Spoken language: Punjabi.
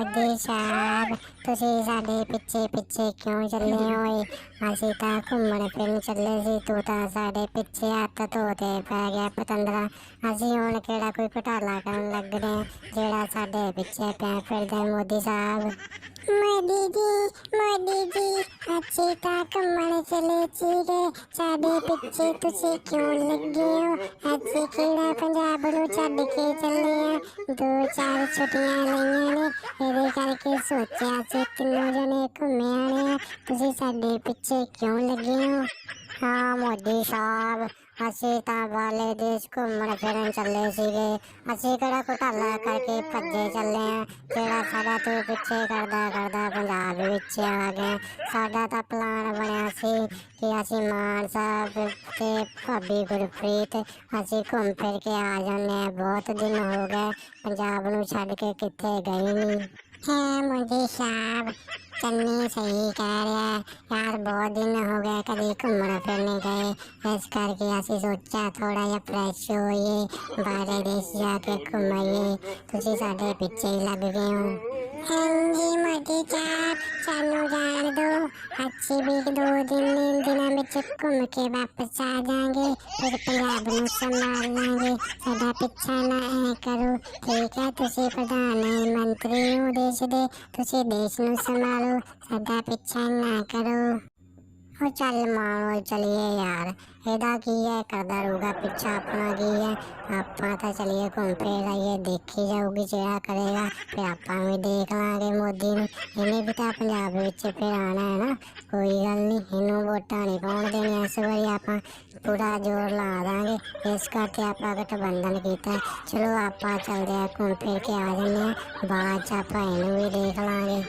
ਮੋਦੀ ਸਾਹਿਬ ਤੁਸੀਂ ਸਾਡੇ ਪਿੱਛੇ ਪਿੱਛੇ ਕਿਉਂ ਚੱਲੇ ਹੋਏ ਅਸੀਂ ਤਾਂ ਘੁੰਮਣ ਫਿਰਨ ਚੱਲੇ ਸੀ ਤੂੰ ਤਾਂ ਸਾਡੇ ਪਿੱਛੇ ਹੱਥ ਧੋਤੇ ਪੈ ਗਿਆ ਪਤੰਦਰਾ। ਅਸੀਂ ਹੁਣ ਕਿਹੜਾ ਕੋਈ ਘੁਟਾਲਾ ਕਰਨ ਲੱਗ ਹਾਂ, ਜਿਹੜਾ ਸਾਡੇ ਪਿੱਛੇ ਪਿਆ ਫਿਰਦਾ ਮੋਦੀ ਸਾਹਿਬ। ਮੋਦੀ ਜੀ ਮੋਦੀ ਜੀ ਅਸੀਂ ਤਾਂ ਘੁੰਮਣ ਚਲੇ ਸੀਗੇ। ਸਾਡੇ ਪਿੱਛੇ ਤੁਸੀਂ ਕਿਉਂ ਲੱਗੇ ਹੋ? ਅਸੀਂ ਕਿਹੜਾ ਪੰਜਾਬ ਨੂੰ ਛੱਡ ਕੇ ਚੱਲੇ ਆ? ਦੋ ਚਾਰ ਛੁੱਟੀਆਂ ਲਈਆਂ ਨੇ। ਕੀ ਸੋਚਿਆ ਸੀ ਤਿੰਨੋਂ ਜਣੇ ਘੁੰਮੇ ਆਣੇ ਆ। ਤੁਸੀਂ ਸਾਡੇ ਪਿੱਛੇ ਕਿਉਂ ਲੱਗੇ ਹੋ? ਹਾਂ, ਮੋਦੀ ਸਾਹਿਬ, ਅਸੀਂ ਤਾਂ ਵਾਲੇ ਦੇਸ਼ ਘੁੰਮਣ ਫਿਰਨ ਚੱਲੇ ਸੀਗੇ। ਅਸੀਂ ਕਿਹੜਾ ਘੁਟਾਲਾ ਕਰਕੇ ਭੱਜੇ ਚੱਲੇ ਆ? ਜਿਹੜਾ ਸਾਡਾ ਤੂੰ ਪਿੱਛੇ ਕਰਦਾ ਕਰਦਾ ਪੰਜਾਬ ਵਿੱਚ ਆ ਗਏ ਸਾਡਾ ਤਾਂ ਪਲਾਨ ਬਣਿਆ ਸੀ ਕਿ ਅਸੀਂ ਮਾਨ ਸਾਹਿਬ ਤੇ ਭਾਬੀ ਗੁਰਪ੍ਰੀਤ, ਅਸੀਂ ਘੁੰਮ ਫਿਰ ਕੇ ਆ ਜਾਂਦੇ ਆ। ਬਹੁਤ ਦਿਨ ਹੋ ਗਏ, ਪੰਜਾਬ ਨੂੰ ਛੱਡ ਕੇ ਕਿੱਥੇ ਗਏ ਨਹੀਂ ਹੈ ਮੋਦੀ ਸਾਹਿਬ, ਚੰਨੀ ਸਹੀ ਕਹਿ ਰਿਹਾ ਯਾਰ, ਬਹੁਤ ਦਿਨ ਹੋ ਗਏ ਕਦੀ ਘੁੰਮਣ ਫਿਰਨੇ ਗਏ। ਇਸ ਕਰਕੇ ਅਸੀਂ ਸੋਚਿਆ ਥੋੜਾ ਜਿਹਾ ਫਰੈਸ਼ ਹੋਈਏ ਬਾਹਰ ਦੇਸ਼ ਜਾ ਕੇ ਘੁੰਮਾਈਏ ਤੁਸੀਂ ਸਾਡੇ ਪਿੱਛੇ ਹੀ ਲੱਗ ਗਏ ਹੋ। ਹਾਂਜੀ। ਮੋਦੀ ਸਾਹਿਬ ਸਾਨੂੰ ਜਾਣ ਦਿਓ। ਅਸੀਂ ਵੀ ਦੋ ਦਿਨ ਦਿਨਾਂ ਵਿੱਚ ਘੁੰਮ ਕੇ ਵਾਪਸ ਆ ਜਾਾਂਗੇ ਫਿਰ ਪੰਜਾਬ ਨੂੰ ਸੰਭਾਲ ਲਾਂਗੇ ਸਾਡਾ ਪਿੱਛਾ ਨਾ ਐ ਕਰੋ ਠੀਕ ਹੈ ਤੁਸੀਂ ਪ੍ਰਧਾਨ ਮੰਤਰੀ ਹੋ ਦੇਸ਼ ਦੇ ਤੁਸੀਂ ਦੇਸ਼ ਨੂੰ ਸੰਭਾਲੋ ਸਾਡਾ ਪਿੱਛਾ ਨਾ ਕਰੋ ਉਹ ਚੱਲ ਮਾਰੋ ਚਲੀਏ ਯਾਰ, ਇਹਦਾ ਕੀ ਹੈ? ਕਰਦਾ ਰਹੂਗਾ, ਪਿੱਛਾ ਆਪਣਾ ਕੀ ਹੈ? ਆਪਾਂ ਤਾਂ ਚਲੀਏ ਘੁੰਮ ਫਿਰ ਆਈਏ, ਦੇਖੀ ਜਾਊਗੀ ਜਿਹੜਾ ਕਰੇਗਾ, ਫਿਰ ਆਪਾਂ ਵੀ ਦੇਖ ਲਾਂਗੇ ਮੋਦੀ ਨੂੰ। ਇਹਨੇ ਵੀ ਤਾਂ ਪੰਜਾਬ ਵਿੱਚ ਫਿਰ ਆਣਾ ਹੈ ਨਾ। ਕੋਈ ਗੱਲ ਨਹੀਂ, ਇਹਨੂੰ ਵੋਟਾਂ ਨਹੀਂ ਪਾਉਣ ਦੇਣੀਆਂ ਇਸ ਵਾਰੀ ਆਪਾਂ। ਪੂਰਾ ਜ਼ੋਰ ਲਾ ਦਾਂਗੇ। ਇਸ ਕਰਕੇ ਆਪਾਂ ਗਠਬੰਧਨ ਕੀਤਾ। ਚਲੋ ਆਪਾਂ ਚੱਲਦੇ ਆ ਘੁੰਮ ਫਿਰ ਕੇ ਆ ਜਾਂਦੇ ਬਾਅਦ ਚ ਆਪਾਂ ਇਹਨੂੰ ਵੀ ਦੇਖ ਲਾਂਗੇ।